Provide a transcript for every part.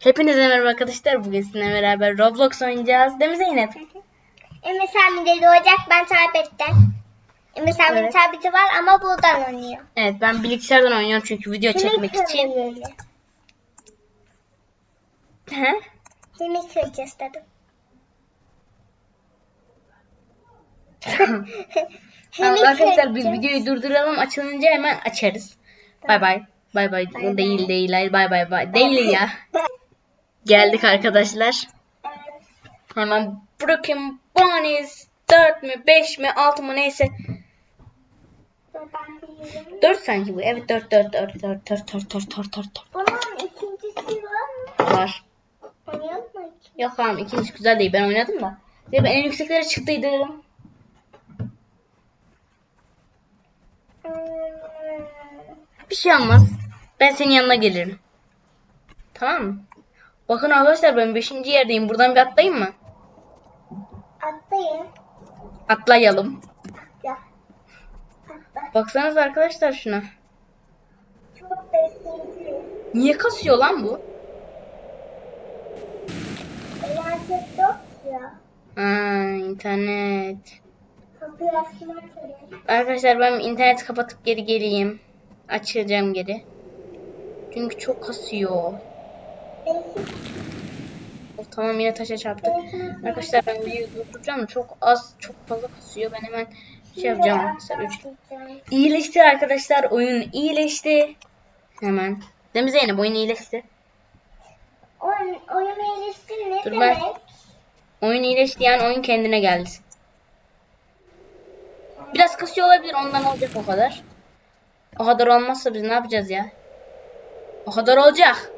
Hepinize merhaba arkadaşlar. Bugün sizinle beraber Roblox oynayacağız. Değil mi Zeynep? Emre Sami'de doğacak ben tabletten. Emre Sami'nin Evet. tableti var ama buradan oynuyor. Evet ben bilgisayardan oynuyorum çünkü video çekmek için. He? Yemek söyleyeceğiz dedim. Arkadaşlar biz videoyu durduralım. Açılınca hemen açarız. Bay bay. Bay bay. Değil değil. Bay bay bay. Değil ya. Geldik arkadaşlar. Hemen Broken Bunnies 4 mü 5 mi 6 mı neyse. Ben biliyorum. 4 sanki bu. Evet 4 4 4 4 4 4 4 4 4 Bunun ikincisi var mı? var. Yok tamam ikincisi güzel değil. Ben oynadım da. Ve ben en yükseklere çıktıydım. Bir şey olmaz. Ben senin yanına gelirim. Tamam mı? Bakın arkadaşlar ben 5. yerdeyim. Buradan bir atlayayım mı? Atlayın. Atlayalım. Ya. Atla. Baksanıza arkadaşlar şuna. Çok besleyici. Niye kasıyor lan bu? Eğlenceli yok ya. Ha, internet. Arkadaşlar ben interneti kapatıp geri geleyim. Açacağım geri. Çünkü çok kasıyor. Of, tamam yine taşa çarptık. Arkadaşlar ben videoyu durduracağım. Çok az, çok fazla kasıyor. Ben hemen şey yapacağım. Mesela üç- İyileşti arkadaşlar. Oyun iyileşti. Hemen. Değil mi Zeynep? Oyun iyileşti. Oyun, oyun iyileşti ne Dur ben- demek? Oyun iyileşti yani oyun kendine geldi. Biraz kasıyor olabilir. Ondan olacak o kadar. O kadar olmazsa biz ne yapacağız ya? O kadar olacak.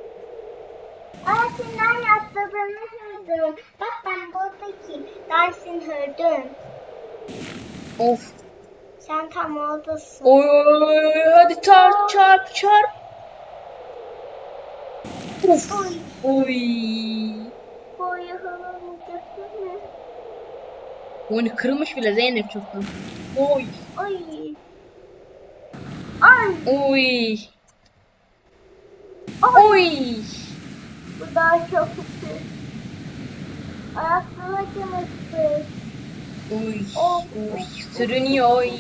Aa senden atladığını gördüm. Bak ben buradaki dersin hördüm. Of. Sen tam oradasın. Oy oy oy oy. Hadi çarp çarp çarp. Of. Oy. Oy. Mı? Oyunu kırılmış bile Zeynep çoktan. Oy. Oy. Ay. Oy. Oy. Bu daha çok. Ayakları acımıştı. Oy. Of. Oy. Sürünüyor oy.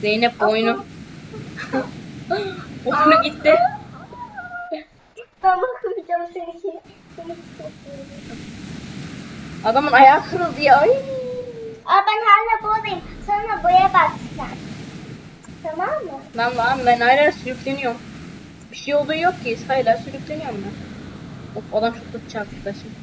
Zeynep oyunu. oyunu gitti. Ben bakmayacağım seni. Adamın ayağı kırıldı ya. Ay. Aa ben hala buradayım. Sonra buraya bak sen. Tamam mı? Lan ben hala sürükleniyorum. Bir şey olduğu yok ki. Hala sürükleniyorum ben. Of adam çok kötü çarptı da şimdi.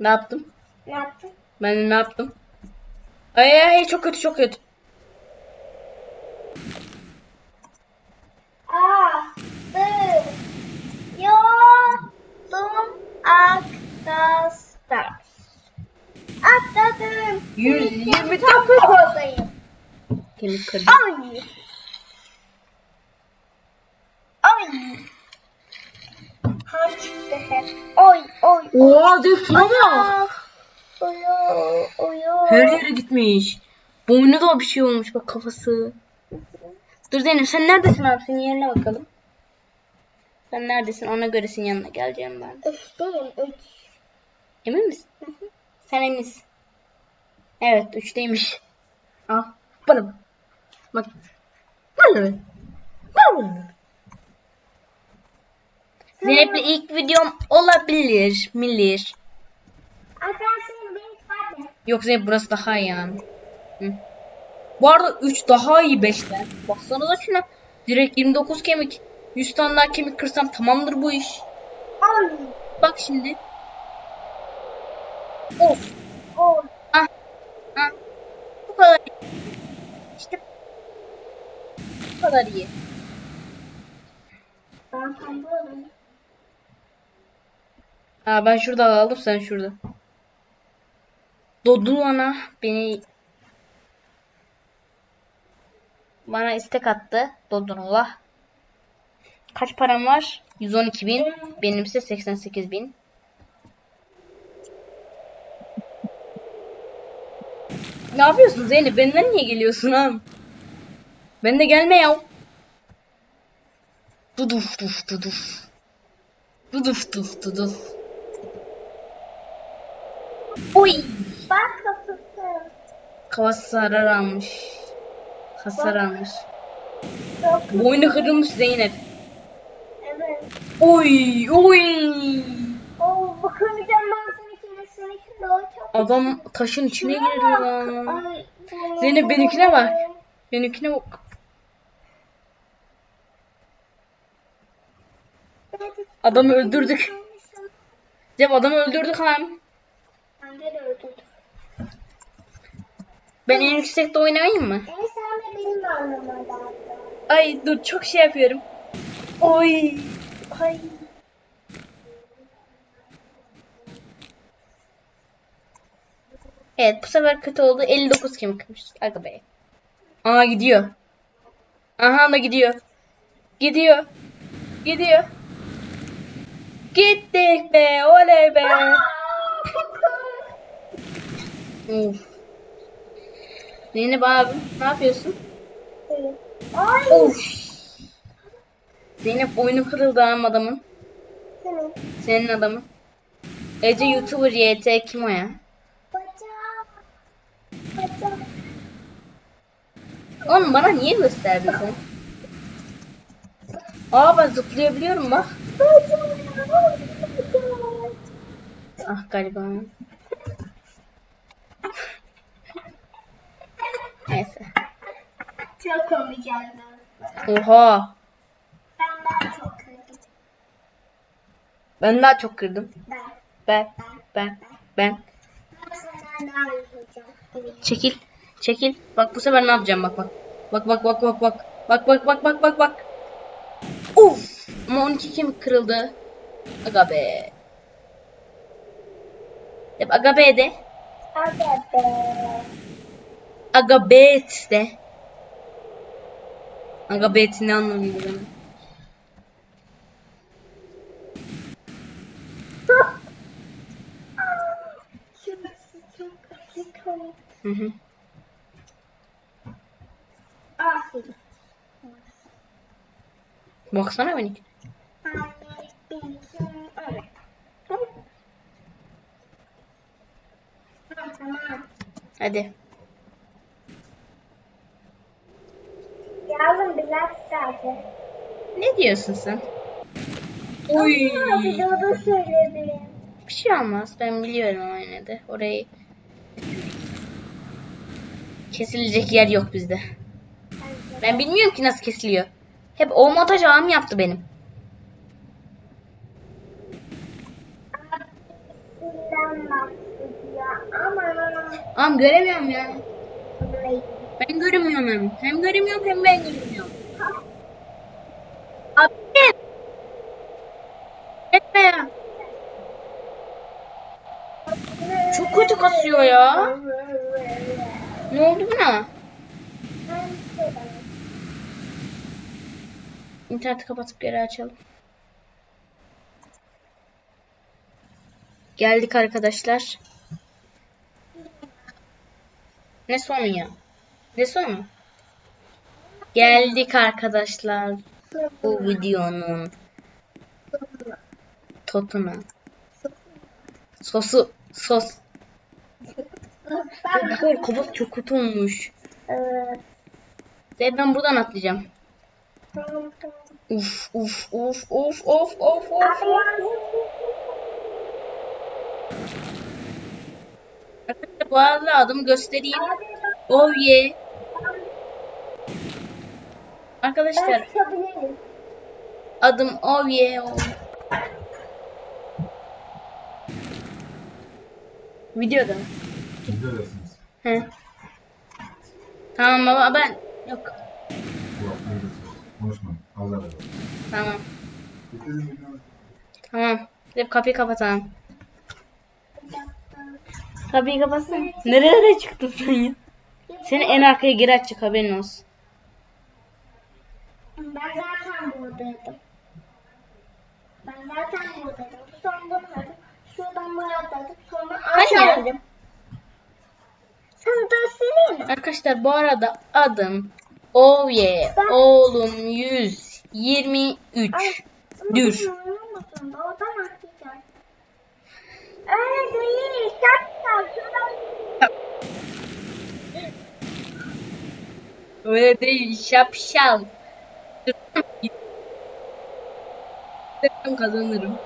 Ne yaptım? Ne yaptın? Ben ne yaptım? Ay ay çok kötü çok kötü. Aa, dur. Yoldum arkadaşlar. Atladım. 129 Oradayım. Kemik kırdı. Ay. Ay. Ha çıktı hep. Oy oy. Oha defne bak. Uyu uyu. Her yere gitmiş. Boynu da bir şey olmuş bak kafası. Dur Zeynep sen neredesin abi? Senin yerine bakalım. Sen neredesin? Ona göre senin yanına geleceğim ben. Üçteyim üç. Emin misin? Sen eminsin. Evet üçteymiş. Al. Bana bak. Bak. Zeynep'le ilk videom olabilir. Milir. Yok Zeynep burası daha iyi yani. Hı. Bu arada 3 daha iyi 5'ten. Baksana da şuna. Direkt 29 kemik. 100 tane daha kemik kırsam tamamdır bu iş. Ay. Bak şimdi. Of. Oy. Ah. Ah. Bu kadar iyi. İşte bu kadar iyi. Ha ben şurada aldım sen şurada. Dodul ana beni bana istek attı Dodunullah. Kaç param var? 112 bin. Benimse 88 bin. Ne yapıyorsun Zeynep? Benden niye geliyorsun ha? Ben de gelme ya. Duduf duf duduf. Duduf duf duduf. Oy. Bak kapısı. Kafası hasar almış. Hasar almış. Çok Boynu kırılmış Zeynep. Evet. Oy oy. Oo bakamayacağım ben seninkine. Seninki daha çok. Adam taşın içine girdi lan. Ay, Zeynep benimkine bak. Benimkine bak. Adamı öldürdük. Cem adamı öldürdük lan. Ben de öldürdüm. Ben en yüksekte oynayayım mı? En sen de benim anlamam lazım. Ay dur çok şey yapıyorum. Oy. Ay. Evet bu sefer kötü oldu. 59 kemikmiş. Aga be. Aa gidiyor. Aha da gidiyor. Gidiyor. Gidiyor. Gittik be. Oley be. Uf. Zeynep abi ne yapıyorsun? Ay. Of. Zeynep oyunu kırıldı ama adamın. Senin Senin adamın. Ece YouTuber YT kim o ya? Oğlum bana niye gösterdin sen? Aa ben zıplayabiliyorum bak. Ah galiba. Neyse. Çok komik Oha. Ben daha çok kırdım. Ben daha çok kırdım. Ben. Ben. Ben. Ben. Ben. Çekil. Çekil. Bak bu sefer ne yapacağım bak bak. Bak bak bak bak bak. Bak bak bak bak bak bak. Uf. Ama 12 kemik kırıldı. Aga be. Yap aga be de. Be. Aga bet de. Aga bet ne acı komik. Hı hı. Baksana beni. Anne, benim, evet. Tamam, tamam. Hadi. Yavrum biraz sadece. Ne diyorsun sen? Uy. Aa, videoda söyledim. Bir şey olmaz. Ben biliyorum de. Orayı kesilecek yer yok bizde. Ben bilmiyorum ki nasıl kesiliyor. Hep o montaj ağam yaptı benim. Ağam göremiyorum ya. Ben göremiyorum hem. Hem göremiyorum hem ben göremiyorum. Abi. Etme ya. Çok kötü kasıyor ya. Ne oldu buna? İnterneti kapatıp geri açalım. Geldik arkadaşlar. Ne sonu ya? Ne sonu? Geldik arkadaşlar. Bu videonun totuna. Sosu sos. Bu kabuk çok kötü olmuş. Evet. Ve ben buradan atlayacağım. Tamam. Uf uf uf uf uf uf uf. Abi yardım. Arkadaşlar bu arada adımı göstereyim. Oh yeah. Arkadaşlar adım oh yeah. oh. Videoda mı? Videodasınız. He. Tamam baba ben yok. Tamam. Tamam. Hep kapıyı kapatalım. Kapıyı kapatsana. Nerelere çıktın sen ya? Seni en arkaya geri açacak haberin olsun. Ben zaten buradaydım. Ben zaten buradaydım. Sonra bunları şuradan buraya atladım. Sonra aşağı indim. Sana mi? Arkadaşlar bu arada adım Ovye oğlum 123. Dür. Oradan atlayacağım. Öyle değil. Şapşal. Öyle değil şapşal. Ben kazanırım.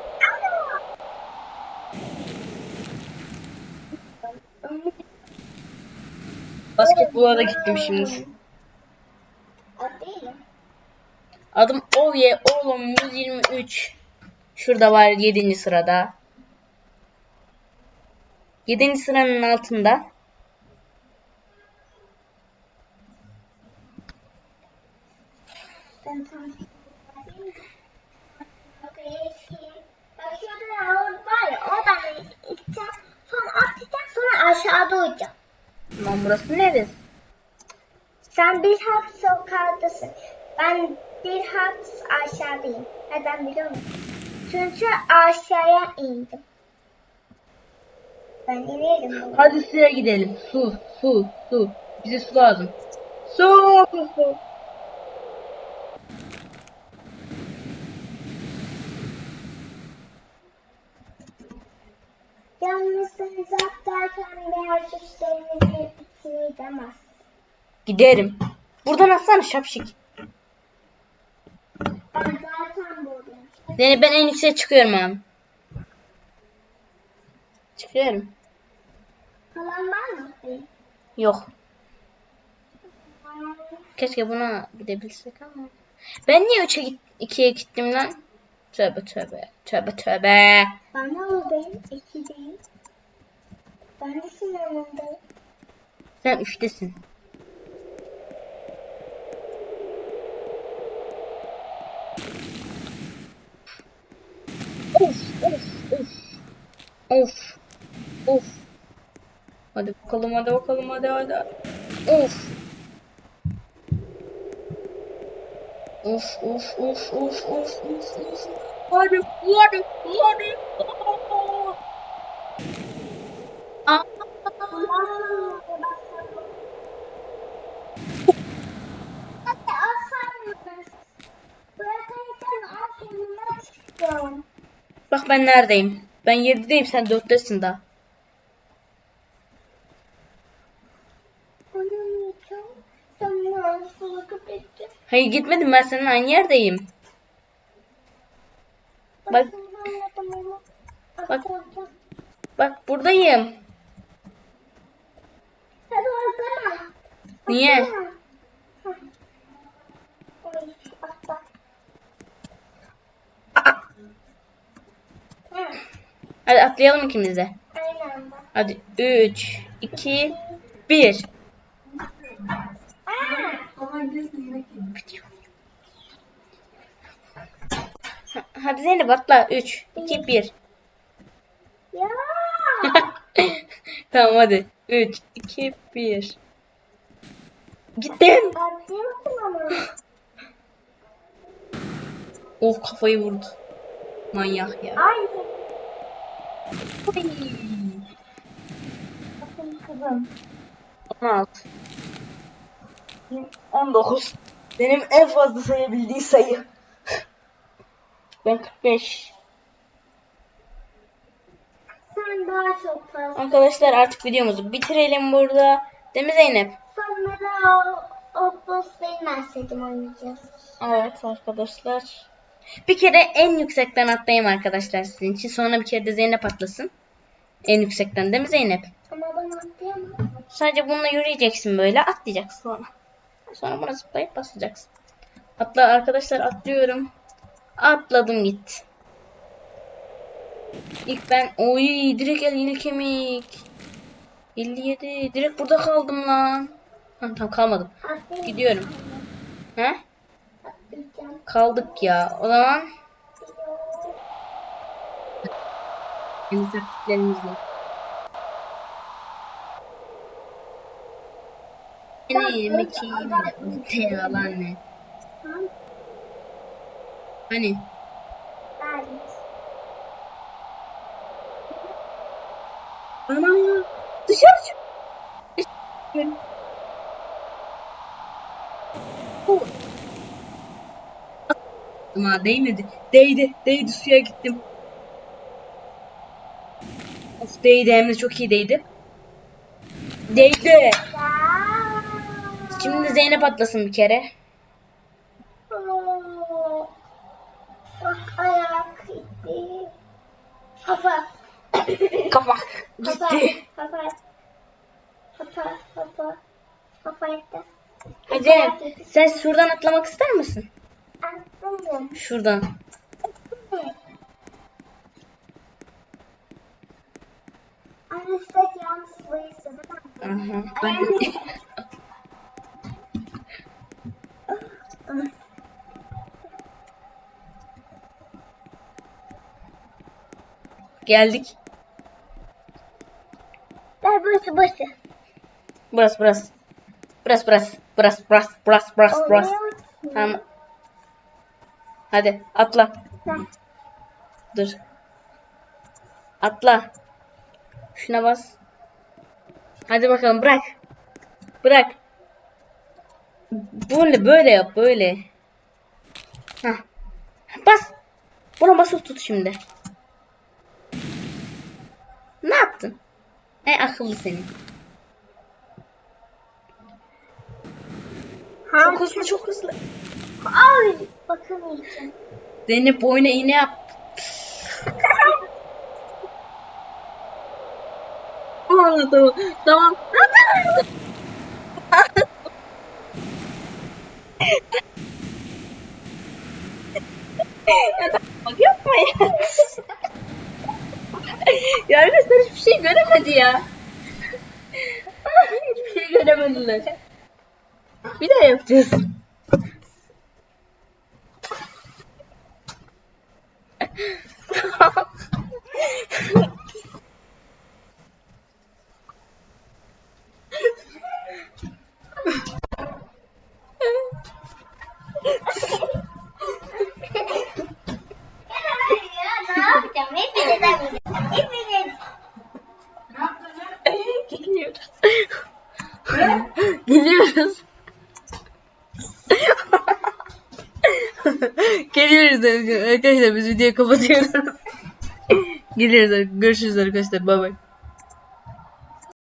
Basketbola da gittim şimdi. Adım Ovye oğlum 123. Şurada var 7. sırada. 7. sıranın altında. aşağıda olacağım. Lan burası neresi? Sen bir hap sokağındasın. Ben bir hap aşağıdayım. Neden biliyor musun? Çünkü aşağıya indim. Ben inerim. Hadi suya gidelim. Su, su, su. Bize su lazım. Su, su. Yalnız sen zaten beyaz işlerinizi bitiremez. Giderim. Buradan atsana şapşik. Ben zaten buradayım. Yani ben en yükseğe çıkıyorum abi. Çıkıyorum. Kalan var mı? Benim. Yok. Keşke buna gidebilsek ama. Ben niye 3'e git 2'ye gittim lan? Tövbe tövbe. Tövbe tövbe. Ben ne oradayım? İkideyim. Ben de senin yanındayım. Sen 3'tesin. Of of of. Of. Of. Hadi bakalım hadi bakalım hadi hadi. Of. Of of of of of of of. Hadi hadi hadi. Aa. Bak ben neredeyim? Ben 7'deyim sen 4'tesin daha. Kapatacağım. Hayır gitmedim ben senin aynı yerdeyim. Bak. Bak. Bak buradayım. Niye? Hadi atlayalım ikimiz de. Aynı anda. Hadi 3, 2, 1. Hadi Zeynep atla. 3, 2, 1. Ya! tamam hadi. 3, 2, 1. Gittim. Oh kafayı vurdu. Manyak ya. Ay! Bakın kızım. 16. 19. Benim en fazla sayabildiği sayı. Ben 45. Sen daha çok fazla. Arkadaşlar artık videomuzu bitirelim burada. Değil mi Zeynep? Sonra o, o boss bilmezseydim oynayacağız. Evet arkadaşlar. Bir kere en yüksekten atlayayım arkadaşlar sizin için. Sonra bir kere de Zeynep atlasın. En yüksekten değil mi Zeynep? Ama ben atlayamam. Sadece bununla yürüyeceksin böyle atlayacaksın sonra. Sonra buna zıplayıp basacaksın. Atla arkadaşlar atlıyorum. Atladım gitti. İlk ben oy direkt el il kemik. 57 direkt burada kaldım lan. Ha, tamam kalmadım. Gidiyorum. He? Kaldık ya. O zaman yeni taktiklerimizle. Yine yemek yiyeyim de uyutayım babaanne. Hani? Anam ya. Dışarı çık. Ama değmedi. Değdi. Değdi suya gittim. Of değdi hem de çok iyi değdi. Değdi. Şimdi Zeynep atlasın bir kere. Oo. Bak ayak gitti. Kafa. Kafa. Gitti. Kafa. Kafa. Kafa. Kafa gitti. Zeynep sen şuradan atlamak ister misin? Aslında. Şuradan. Anne sürekli yalnız bayılsın. Aha. Ben... Geldik. Ver burası burası. Burası burası. Burası burası. Burası burası burası burası burası. Tamam. Hadi atla. Ver. Dur. Atla. Şuna bas. Hadi bakalım bırak. Bırak. Böyle böyle yap böyle. Hah. Bas. Buna basıp tut şimdi. Ne yaptın? Ey akıllı seni. Çok hızlı çok hızlı. Ay bakamayacağım. Zeynep boyuna iğne yap. Tamam tamam. Tamam. Ya tamam, bak yapma ya. ya arkadaşlar hiçbir şey göremedi ya. hiçbir şey göremediler. Bir daha yapacağız. ya ne yapacağım? Hepiniz yapacağım. Hepiniz. Geliyoruz. Geliyoruz. Geliyoruz arkadaşlar biz videoyu kapatıyoruz. Geliyoruz. Görüşürüz arkadaşlar. Bay bay.